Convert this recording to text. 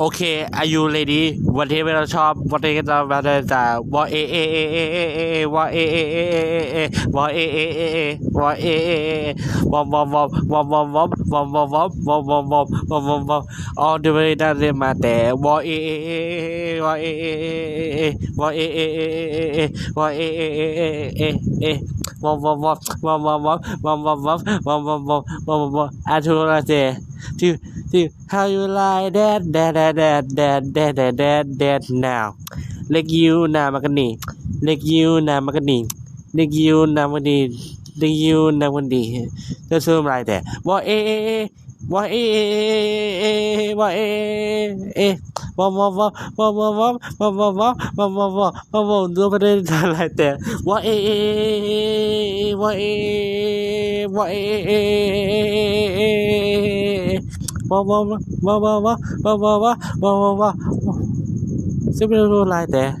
okay are you ready whatever shop whatever whether the what a a a a a a what a a a a a a what a a a a what a a a wom wom wom wom wom wom wom wom wom wom wom wom wom wom wom all the way down the matter what a a a a what a a a a what a a a a a what a a a a a a wom wom wom wom wom wom wom wom wom wom wom wom wom wom wom I told her there do do how you like that อเอเอเอเอว่าว่าว่าว่าว่าว่าว่าว่าว่าว่าว่าว่าว่าว่าอาทูราเจ to to how you like that that that that that that that that that now เล็กยูนามากันนี่เล็กยูนามากันนี่เล็กยูนามาดีเล็กยูนามาดีจะช่วยอะไรแต่ว่าเอเอเอว่าเอเอเอว่าเอเอว่าว่าว่าว่าว่าว่าว่าว่าว่าว่าว่าว่าว่าว่าดูไม่ได้อะไรแต่ว่าเอเอว่าเอว่าเอ 汪汪汪汪汪汪汪汪汪汪汪汪是不是这么说来的